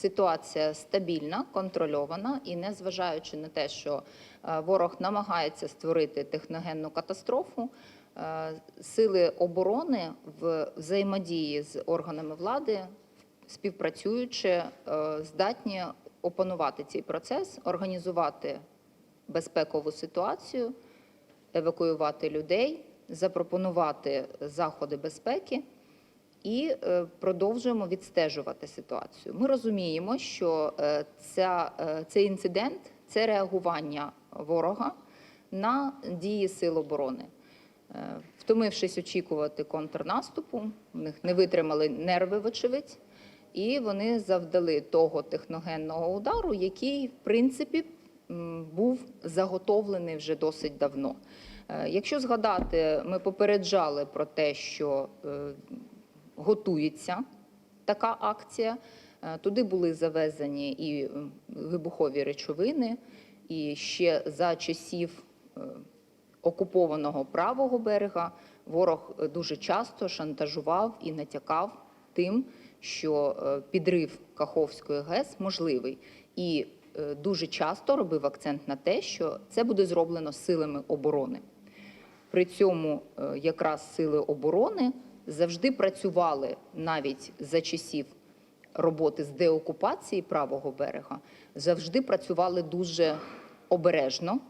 Ситуація стабільна, контрольована, і незважаючи на те, що е, ворог намагається створити техногенну катастрофу, е, сили оборони в взаємодії з органами влади, співпрацюючи, е, здатні опанувати цей процес, організувати безпекову ситуацію, евакуювати людей, запропонувати заходи безпеки і е, продовжуємо відстежувати ситуацію. Ми розуміємо, що е, ця, е, цей інцидент це реагування ворога на дії сил оборони. Втомившись очікувати контрнаступу, в них не витримали нерви, вочевидь, і вони завдали того техногенного удару, який, в принципі, був заготовлений вже досить давно. Якщо згадати, ми попереджали про те, що готується така акція. Е, Туди були завезені і вибухові речовини, і ще за часів е, окупованого правого берега ворог е, дуже часто шантажував і натякав тим, що е, підрив Каховської ГЕС можливий. І е, дуже часто робив акцент на те, що це буде зроблено силами оборони. При цьому е, якраз сили оборони завжди працювали навіть за часів роботи з деокупації правого берега, завжди працювали дуже обережно,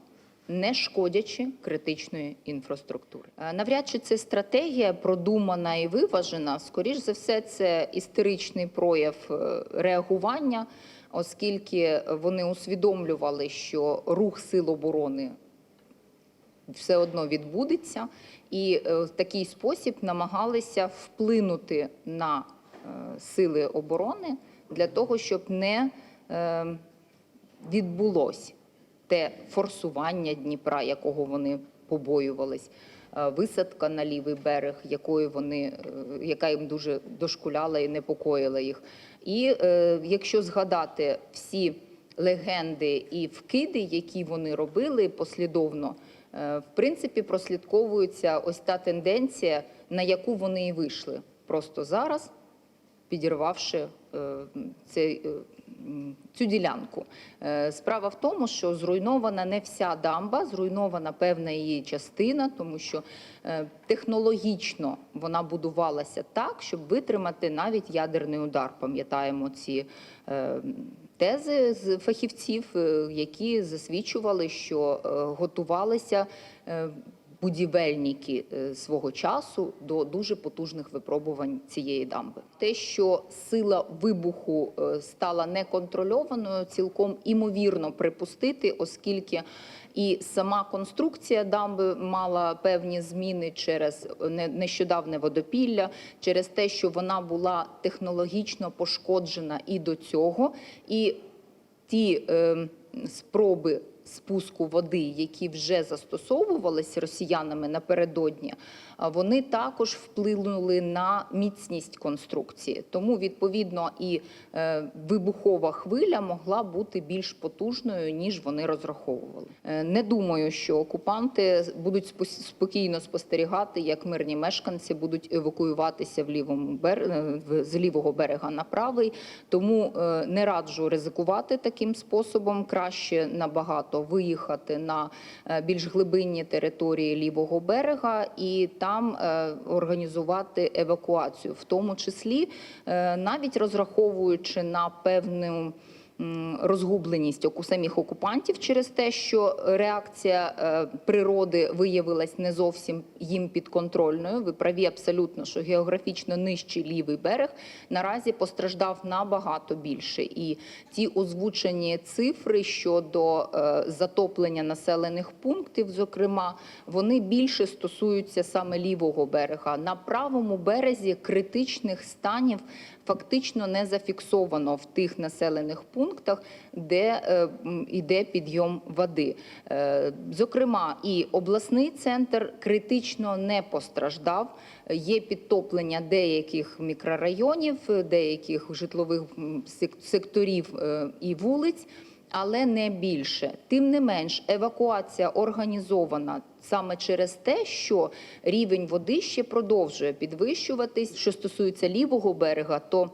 не шкодячи критичної інфраструктури. Е, Навряд чи це стратегія продумана і виважена. Скоріш за все, це істеричний прояв е, реагування, оскільки вони усвідомлювали, що рух сил оборони все одно відбудеться, і е, в такий спосіб намагалися вплинути на е, сили оборони для того, щоб не е, відбулось те форсування Дніпра, якого вони побоювались. Висадка на лівий берег, якою вони, яка їм дуже дошкуляла і непокоїла їх. І е, якщо згадати всі легенди і вкиди, які вони робили послідовно, в принципі, прослідковується ось та тенденція, на яку вони і вийшли. Просто зараз підірвавши е, цей, е, цю ділянку. Е, Справа в тому, що зруйнована не вся дамба, зруйнована певна її частина, тому що е, технологічно вона будувалася так, щоб витримати навіть ядерний удар. Пам'ятаємо ці е, тези з фахівців, е, які засвідчували, що е, готувалися. Е, будівельники е, свого часу до дуже потужних випробувань цієї дамби. Те, що сила вибуху е, стала неконтрольованою, цілком імовірно припустити, оскільки і сама конструкція дамби мала певні зміни через нещодавне водопілля, через те, що вона була технологічно пошкоджена і до цього, і ті е, спроби спуску води, які вже застосовувалися росіянами напередодні, вони також вплинули на міцність конструкції. Тому, відповідно, і е, вибухова хвиля могла бути більш потужною, ніж вони розраховували. Е, не думаю, що окупанти будуть спокійно спостерігати, як мирні мешканці будуть евакуюватися в лівому е, з лівого берега на правий. Тому не раджу ризикувати таким способом. Краще набагато виїхати на більш глибинні території лівого берега і там е, організувати евакуацію, в тому числі е, навіть розраховуючи на певну. Розгубленість оку- самих окупантів через те, що реакція е, природи виявилась не зовсім їм підконтрольною. Ви праві абсолютно, що географічно нижчий лівий берег наразі постраждав набагато більше. І ті озвучені цифри щодо е, затоплення населених пунктів, зокрема, вони більше стосуються саме лівого берега. На правому березі критичних станів фактично не зафіксовано в тих населених пунктах, де йде підйом води. Е, Зокрема, і обласний центр критично не постраждав. Є підтоплення деяких мікрорайонів, е, деяких житлових секторів е, і вулиць. Але не більше. Тим не менш, евакуація організована саме через те, що рівень води ще продовжує підвищуватись. Що стосується лівого берега, то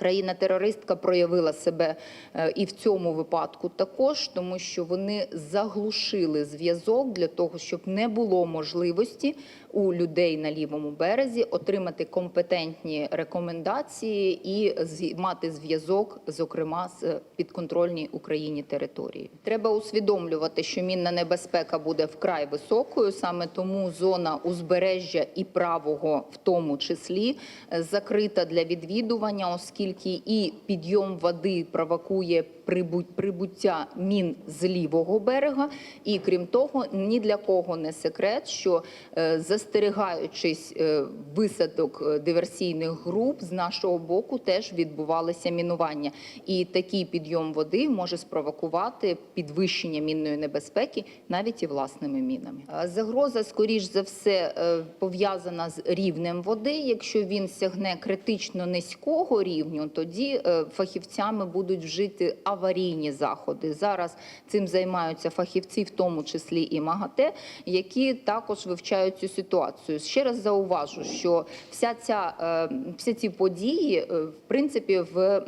Країна-терористка проявила себе е, і в цьому випадку також, тому що вони заглушили зв'язок для того, щоб не було можливості у людей на лівому березі отримати компетентні рекомендації і мати зв'язок, зокрема з підконтрольній Україні території. Треба усвідомлювати, що мінна небезпека буде вкрай високою, саме тому зона узбережжя і правого, в тому числі, е, закрита для відвідування, оскільки і підйом води провокує прибуття мін з лівого берега. І крім того, ні для кого не секрет, що е, застерігаючись е, висадок е, диверсійних груп з нашого боку, теж відбувалися мінування. І такий підйом води може спровокувати підвищення мінної небезпеки навіть і власними мінами. Загроза, скоріш за все, пов'язана з рівнем води. Якщо він сягне критично низького рівню, тоді фахівцями будуть вжити аварійні заходи. Зараз цим займаються фахівці, в тому числі і МАГАТЕ, які також вивчають цю ситуацію. Ще раз зауважу, що вся ця е, всі ці події, е, в принципі, в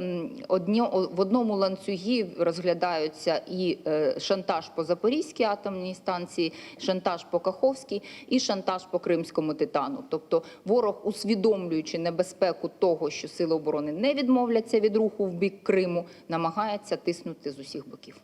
одні, в одному ланцюгі розглядаються і е, шантаж по Запорізькій атомній станції, шантаж по Каховській і шантаж по Кримському титану. Тобто ворог, усвідомлюючи небезпеку того, що сили оборони не відмовляться від руху в бік Криму, намагається тиснути з усіх боків.